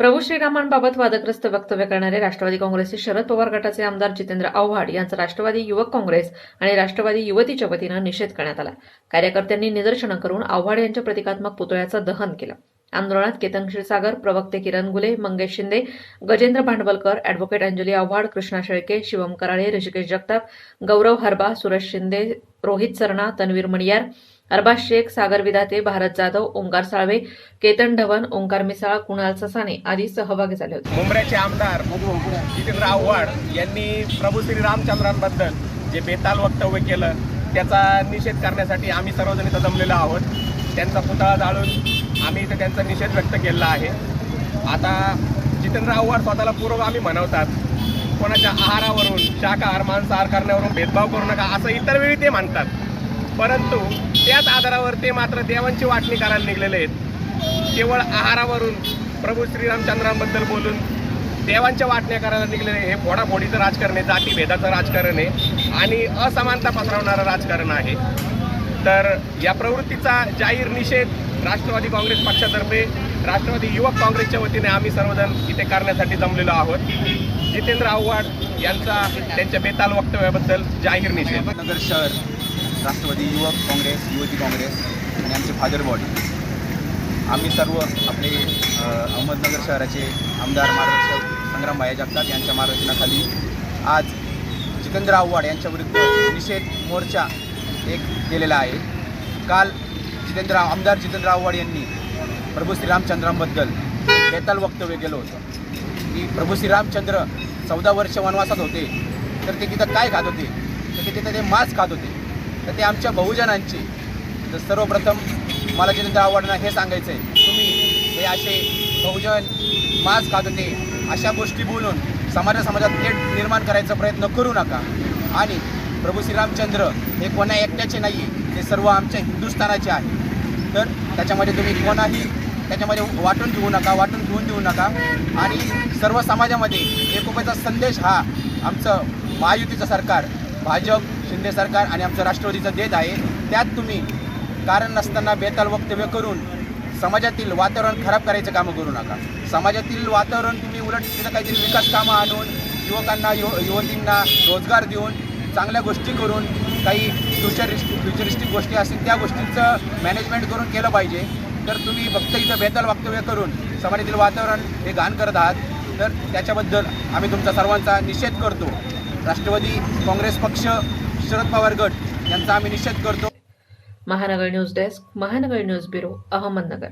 प्रभू श्रीरामांबाबत वादग्रस्त वक्तव्य करणारे राष्ट्रवादी काँग्रेसचे शरद पवार गटाचे आमदार जितेंद्र आव्हाड यांचा राष्ट्रवादी युवक काँग्रेस आणि राष्ट्रवादी युवतीच्या वतीनं निषेध करण्यात आला. कार्यकर्त्यांनी निदर्शनं करून आव्हाड यांच्या प्रतिकात्मक पुतळ्याचं दहन केलं. आंदोलनात केतन क्षीरसागर प्रवक्ते किरण गुले मंगेश शिंदे गजेंद्र भांडवलकर अॅडव्होकेट अंजली आव्हाड कृष्णा शेळके शिवम कराळे ऋषिकेश जगताप गौरव हरबा सुरेश शिंदे रोहित सरणा तन्वीर मणियार अरबाज शेख सागर विदाते भारत जाधव ओंकार साळवे केतन ढवन ओंकार मिसाळ कुणाल ससाने आदी सहभागी झाले होते. मुंबऱ्याचे आमदार जितेंद्र आव्हाड यांनी प्रभू श्री रामचंद्रांबद्दल जे बेताल वक्तव्य केलं त्याचा निषेध करण्यासाठी आम्ही सर्वजण इथं जमलेलो आहोत. त्यांचा पुतळा जाळून आम्ही इथं त्यांचा निषेध व्यक्त केलेला आहे. आता जितेंद्र आव्हाड स्वतःला पूर्वगामी म्हणवतात कोणाच्या आहारावरून शाकाहार मांसाहार करण्यावरून भेदभाव करू नका असं इतर वेळी ते म्हणतात. परंतु त्याच आधारावर ते मात्र देवांची वाटणी करायला निघलेले आहेत. केवळ आहारावरून प्रभू श्रीरामचंद्रांबद्दल बोलून देवांच्या वाटण्या करायला निघलेले हे फोडाफोडीचं राजकारण आहे जातीभेदाचं राजकारण आहे आणि असमानता पसरवणारं राजकारण आहे. तर या प्रवृत्तीचा जाहीर निषेध राष्ट्रवादी काँग्रेस पक्षातर्फे राष्ट्रवादी युवक काँग्रेसच्या वतीने आम्ही सर्वजण इथे करण्यासाठी जमलेलो आहोत. जितेंद्र आव्हाड यांचा त्यांच्या बेताल वक्तव्याबद्दल जाहीर निषेध. नगर शहर. राष्ट्रवादी युवक काँग्रेस युवती काँग्रेस आणि आमचे फादर बॉडी. आम्ही सर्व आपले अहमदनगर शहराचे आमदार मार्गदर्शक संग्राम भाया जगताप यांच्या मार्गदर्शनाखाली आज जितेंद्र आव्हाड यांच्याविरुद्ध निषेध मोर्चा एक केलेला आहे. काल जितेंद्र आमदार जितेंद्र आव्हाड यांनी प्रभू श्रीरामचंद्रांबद्दल बेताल वक्तव्य केलं होतं. की प्रभू श्रीरामचंद्र चौदा वर्ष वनवासात होते तर ते तिथं काय खात होते? तर ते तिथं ते मांस खात होते. तर ते आमच्या बहुजनांची. तर सर्वप्रथम मला जितेंद्र आवडणं हे सांगायचं आहे तुम्ही हे असे बहुजन मांस खात होते अशा गोष्टी बोलून समाजा समाजात थेट निर्माण करायचा प्रयत्न करू नका. आणि प्रभू श्रीरामचंद्र हे कोणा एकट्याचे नाही ते सर्व आमच्या हिंदुस्थानाचे आहे तर त्याच्यामध्ये तुम्ही कोणाही त्याच्यामध्ये वाटून घेऊ नका वाटून घेऊन देऊ नका. आणि सर्व समाजामध्ये एकोप्याचा संदेश हा आमचं महायुतीचं सरकार भाजप शिंदे सरकार आणि आमचं राष्ट्रवादीचं देत आहे. त्यात तुम्ही कारण नसताना बेताल वक्तव्य करून समाजातील वातावरण खराब करायचं कामं करू नका. समाजातील वातावरण तुम्ही उलट तिथं काहीतरी विकास कामं आणून युवकांना युव युवतींना रोजगार देऊन चांगल्या गोष्टी करून काही फ्युचरिस्टिक फ्युचरिस्टिक गोष्टी असतील त्या गोष्टींचं मॅनेजमेंट करून केलं पाहिजे. तर तुम्ही फक्त इथं बेताल वक्तव्य करून समाजातील वातावरण हे घाण करत आहात. तर त्याच्याबद्दल आम्ही तुमचा सर्वांचा निषेध करतो. राष्ट्रवादी काँग्रेस पक्ष शरद पवार गट यांचा आम्ही निषेध करतो. Mahanagar news desk Mahanagar news bureau Ahmednagar.